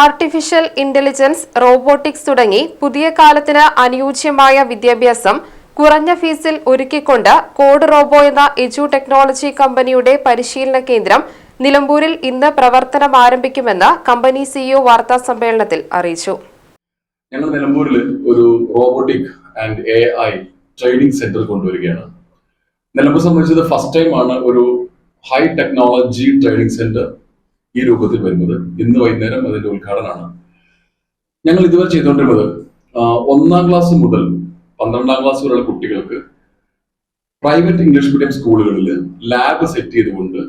Artificial intelligence robotics തുടങ്ങി പുതിയ കാലത്തിന് അനുയോജ്യമായ വിദ്യാഭ്യാസം കുറഞ്ഞ ഫീസിൽ ഒരുക്കിക്കൊണ്ട് കോഡ് റോബോ എന്ന എജു ടെക്നോളജി കമ്പനിയുടെ പരിശീലന കേന്ദ്രം നിലമ്പൂരിൽ ഇന്ന് പ്രവർത്തനം ആരംഭിക്കുമെന്ന് കമ്പനി സിഇഒ വാർത്താ സമ്മേളനത്തിൽ അറിയിച്ചു. ഞങ്ങൾ നിലമ്പൂരിൽ ഒരു robotic and A I training centre കൊണ്ടുവരികയാണ്. നിലമ്പൂർ സംബന്ധിച്ചത് ഫസ്റ്റ് ടൈം ആണ് ഒരു ഹൈ ടെക്നോളജി ട്രെയിനിങ് സെന്റർ ഈ രൂപത്തിൽ വരുന്നത്. ഇന്ന് വൈകുന്നേരം അതിന്റെ ഉദ്ഘാടനമാണ്. ഞങ്ങൾ ഇതുവരെ ചെയ്തുകൊണ്ടിരുന്നത് ഒന്നാം ക്ലാസ് മുതൽ പന്ത്രണ്ടാം ക്ലാസ് വരെയുള്ള കുട്ടികൾക്ക് പ്രൈവറ്റ് ഇംഗ്ലീഷ് മീഡിയം സ്കൂളുകളിൽ ലാബ് സെറ്റ് ചെയ്തുകൊണ്ട്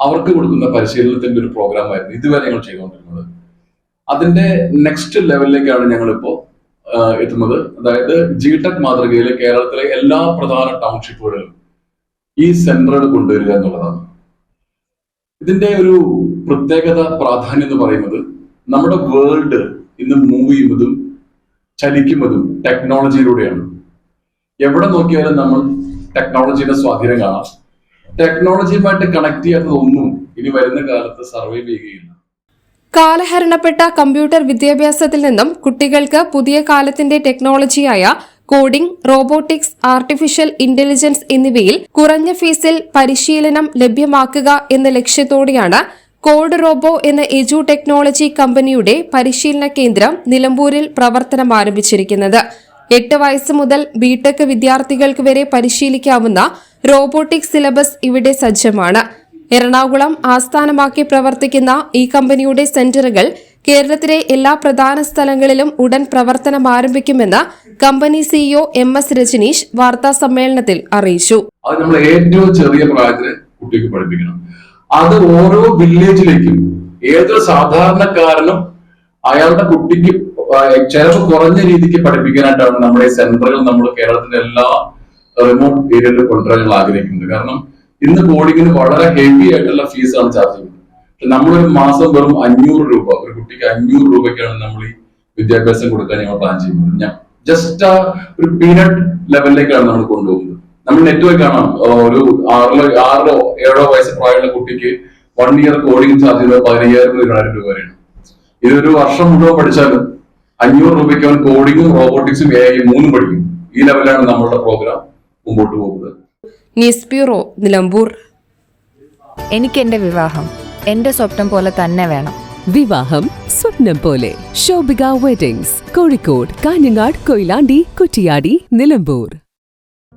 അവർക്ക് കൊടുക്കുന്ന പരിശീലനത്തിന്റെ ഒരു പ്രോഗ്രാം ആയിരുന്നു ഇതുവരെ ഞങ്ങൾ ചെയ്തുകൊണ്ടിരുന്നത്. അതിന്റെ നെക്സ്റ്റ് ലെവലിലേക്കാണ് ഞങ്ങളിപ്പോ എത്തുന്നത്. അതായത് ജി ടെക് മാതൃകയിൽ കേരളത്തിലെ എല്ലാ പ്രധാന ടൗൺഷിപ്പുകളിലും ഈ സെന്ററുകൾ കൊണ്ടുവരിക എന്നുള്ളതാണ്. ഇതിന്റെ ഒരു പ്രത്യേകത പ്രാധാന്യം എന്ന് പറയുന്നത് നമ്മുടെ വേൾഡ് ഇന്ന് മൂവ് ചെയ്യുന്നതും ചലിക്കുന്നതും ടെക്നോളജിയിലൂടെയാണ് എവിടെ നോക്കിയാലും നമ്മൾ ടെക്നോളജിയുടെ സ്വാധീനം കാണാം. ടെക്നോളജിയുമായിട്ട് കണക്ട് ചെയ്യാത്തതൊന്നും ഇനി വരുന്ന കാലത്ത് സർവൈവ് ചെയ്യുകയില്ല. കാലഹരണപ്പെട്ട കമ്പ്യൂട്ടർ വിദ്യാഭ്യാസത്തിൽ നിന്നും കുട്ടികൾക്ക് പുതിയ കാലത്തിന്റെ ടെക്നോളജിയായ കോഡിംഗ് റോബോട്ടിക്സ് ആർട്ടിഫിഷ്യൽ ഇന്റലിജൻസ് എന്നിവയിൽ കുറഞ്ഞ ഫീസിൽ പരിശീലനം ലഭ്യമാക്കുക എന്ന ലക്ഷ്യത്തോടെയാണ് കോഡ് റോബോ എന്ന എജു ടെക്നോളജി കമ്പനിയുടെ പരിശീലന കേന്ദ്രം നിലമ്പൂരിൽ പ്രവർത്തനം ആരംഭിച്ചിരിക്കുന്നത്. എട്ട് വയസ്സ് മുതൽ ബിടെക് വിദ്യാർത്ഥികൾക്ക് വരെ പരിശീലിക്കാവുന്ന റോബോട്ടിക് സിലബസ് ഇവിടെ സജ്ജമാണ്. എറണാകുളം ആസ്ഥാനമാക്കി പ്രവർത്തിക്കുന്ന ഈ കമ്പനിയുടെ സെന്ററുകൾ കേരളത്തിലെ എല്ലാ പ്രധാന സ്ഥലങ്ങളിലും ഉടൻ പ്രവർത്തനം ആരംഭിക്കുമെന്ന് company CEO M S Rajaneesh വാർത്താ സമ്മേളനത്തിൽ അറിയിച്ചു ഏറ്റവും ചെറിയ പഠിപ്പിക്കണം. അത് ഓരോ വില്ലേജിലേക്കും ഏതൊരു സാധാരണക്കാരനും അയാളുടെ കുട്ടിക്ക് ചെലവ് കുറഞ്ഞ രീതിക്ക് പഠിപ്പിക്കാനായിട്ടാണ് നമ്മുടെ ഈ സെന്ററുകൾ നമ്മൾ കേരളത്തിന്റെ എല്ലാ റിമോട്ട് ഏരിയയിലും കൊണ്ടുവരാൻ ആഗ്രഹിക്കുന്നത്. കാരണം ഇന്ന് കോഡിങ്ങിന് വളരെ ഹെവി ആയിട്ടുള്ള ഫീസാണ് ചാർജ് ചെയ്യുന്നത്. പക്ഷെ നമ്മളൊരു മാസം വെറും അഞ്ഞൂറ് രൂപ ഒരു കുട്ടിക്ക് അഞ്ഞൂറ് രൂപയ്ക്കാണ് നമ്മൾ ഈ വിദ്യാഭ്യാസം കൊടുക്കാൻ ഞങ്ങൾ പ്ലാൻ ചെയ്യുന്നത്. ഞാൻ ജസ്റ്റ് ഒരു പീനട്ട് ലെവലിലേക്കാണ് നമ്മൾ കൊണ്ടുപോകുന്നത്. നമ്മൾ നെറ്റ്വർക്ക് കാണാം ഒരു ആറിലോ ആറിലോ ഏഴോ വയസ്സ് പ്രായമുള്ള കുട്ടിക്ക് വൺ ഇയർ കോഡിംഗ് ചാർജ് ചെയ്ത് പതിനയ്യായിരം ഇരുപതിനായിരം രൂപ വരെയാണ്. ഇതൊരു വർഷം മുഴുവൻ പഠിച്ചാലും അഞ്ഞൂറ് രൂപയ്ക്ക് അവൻ കോഡിങ്ങും റോബോട്ടിക്സും എ ഐ മൂന്നും പഠിക്കും. ഈ ലെവലാണ് നമ്മളുടെ പ്രോഗ്രാം മുമ്പോട്ട് പോകുന്നത്. News bureau Nilambur. എനിക്ക് എന്റെ വിവാഹം എന്റെ സ്വപ്നം പോലെ തന്നെ വേണം. വിവാഹം സ്വപ്നം പോലെ. ശോഭിക വെഡിങ്സ് കോഴിക്കോട് കാഞ്ഞങ്ങാട് കൊയിലാണ്ടി കുറ്റിയാടി നിലമ്പൂർ.